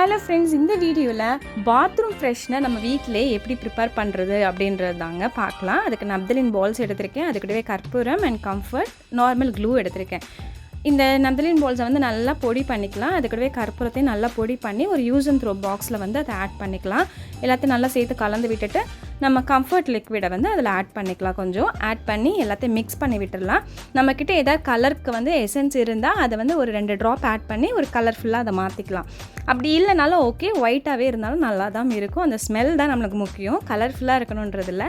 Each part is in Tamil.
ஹலோ ஃப்ரெண்ட்ஸ் இந்த வீடியோவில் பாத்ரூம் ஃப்ரெஷ்னர் நம்ம வீட்டிலே எப்படி ப்ரிப்பேர் பண்ணுறது அப்படின்றது தாங்க பார்க்கலாம். அதுக்கு நப்தலின் பால்ஸ் எடுத்திருக்கேன். அது கூடவே கற்பூரம் அண்ட் கம்ஃபர்ட் நார்மல் க்ளூ எடுத்திருக்கேன். இந்த நப்தலின் பால்ஸை வந்து நல்லா பொடி பண்ணிக்கலாம். அது கூடவே கற்பூரத்தையும் நல்லா பொடி பண்ணி ஒரு யூஸ் அண்ட் த்ரோ பாக்ஸில் வந்து அதை ஆட் பண்ணிக்கலாம். எல்லாத்தையும் நல்லா சேர்த்து கலந்து விட்டுட்டு நம்ம கம்ஃபர்ட் லிக்விடை வந்து அதில் ஆட் பண்ணிக்கலாம் கொஞ்சம். ஆட் பண்ணி எல்லாத்தையும் மிக்ஸ் பண்ணி விட்டுடலாம் நம்மக்கிட்ட ஏதாவது கலருக்கு வந்து எசன்ஸ் இருந்தால் அதை வந்து ஒரு ரெண்டு ட்ராப் ஆட் பண்ணி ஒரு கலர்ஃபுல்லாக அதை மாற்றிக்கலாம் அப்படி இல்லைனாலும் ஓகே ஒயிட்டாகவே இருந்தாலும் நல்லா தான் இருக்கும். அந்த ஸ்மெல் தான் நம்மளுக்கு முக்கியம். கலர்ஃபுல்லாக இருக்கணுன்றது இல்லை.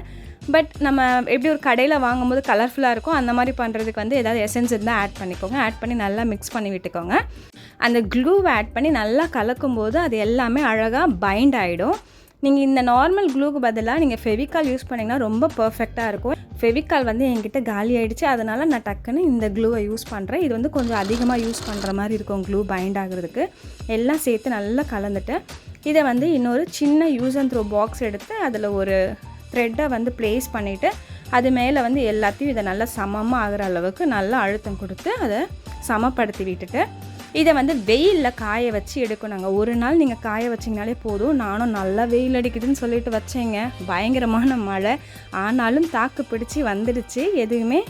பட் நம்ம எப்படி ஒரு கடையில் வாங்கும்போது கலர்ஃபுல்லாக இருக்கும் அந்த மாதிரி பண்ணுறதுக்கு வந்து ஏதாவது எசன்ஸ் இருந்தால் ஆட் பண்ணிக்கோங்க. ஆட் பண்ணி நல்லா மிக்ஸ் பண்ணி விட்டுக்கோங்க. அந்த க்ளூவை ஆட் பண்ணி நல்லா கலக்கும்போது அது எல்லாமே அழகாக பைண்ட் ஆகிடும் நீங்கள் இந்த நார்மல் க்ளூக்கு பதிலாக நீங்கள் ஃபெவிக்கால் யூஸ் பண்ணிங்கன்னா ரொம்ப பர்ஃபெக்டாக இருக்கும். ஃபெவிக்கால் வந்து என்கிட்ட காலி ஆகிடுச்சு அதனால் நான் டக்குன்னு இந்த க்ளூவை யூஸ் பண்ணுறேன் இது வந்து கொஞ்சம் அதிகமாக யூஸ் பண்ணுற மாதிரி இருக்கும் க்ளூ பைண்ட் ஆகுறதுக்கு. எல்லாம் சேர்த்து நல்லா கலந்துட்டு இதை வந்து இன்னொரு சின்ன யூஸ் அண்ட் த்ரோ பாக்ஸ் எடுத்து அதில் ஒரு த்ரெட்டை வந்து ப்ளேஸ் பண்ணிவிட்டு அது மேலே வந்து எல்லாத்தையும் இதை நல்லா சமமாக ஆகிற அளவுக்கு நல்லா அழுத்தம் கொடுத்து அதை சமப்படுத்தி விட்டுட்டு இதை வந்து வெயிலில் காய வச்சு எடுக்கணுங்க. ஒரு நாள் நீங்கள் காய வச்சிங்கனாலே போதும். நானும் நல்லா வெயில் அடிக்குதுன்னு சொல்லிட்டு வச்சேங்க. பயங்கரமான மழை. ஆனாலும் தாக்கு பிடிச்சி வந்துடுச்சு. எதுவுமே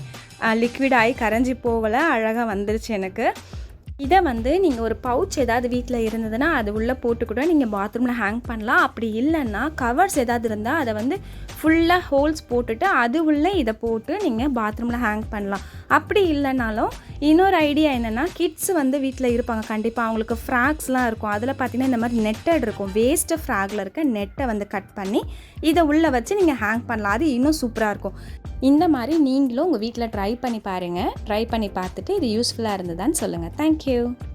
லிக்விட் ஆகி கரைஞ்சி போகலை. அழகாக வந்துடுச்சு எனக்கு. இதை வந்து நீங்கள் ஒரு பவுச் ஏதாவது வீட்டில் இருந்ததுன்னா அது உள்ளே போட்டு கூட நீங்கள் பாத்ரூமில் ஹேங் பண்ணலாம். அப்படி இல்லைன்னா கவர்ஸ் ஏதாவது இருந்தால் அதை வந்து ஃபுல்லாக ஹோல்ஸ் போட்டுட்டு அது உள்ளே இதை போட்டு நீங்கள் பாத்ரூமில் ஹேங் பண்ணலாம். அப்படி இல்லைனாலும் இன்னொரு ஐடியா என்னென்னா கிட்ஸ் வந்து வீட்டில் இருப்பாங்க. கண்டிப்பாக அவங்களுக்கு ஃப்ராக்ஸ்லாம் இருக்கும். அதில் பார்த்தீங்கன்னா இந்த மாதிரி நெட்டட் இருக்கும். வேஸ்ட்டு ஃப்ராகில் இருக்க நெட்டை வந்து கட் பண்ணி இதை உள்ளே வச்சு நீங்கள் ஹேங் பண்ணலாம். அது இன்னும் சூப்பராக இருக்கும். இந்த மாதிரி நீங்களும் உங்கள் வீட்டில் ட்ரை பண்ணி பாருங்கள் ட்ரை பண்ணி பார்த்துட்டு இது யூஸ்ஃபுல்லாக இருந்ததான்னு சொல்லுங்கள் தேங்க்யூ you.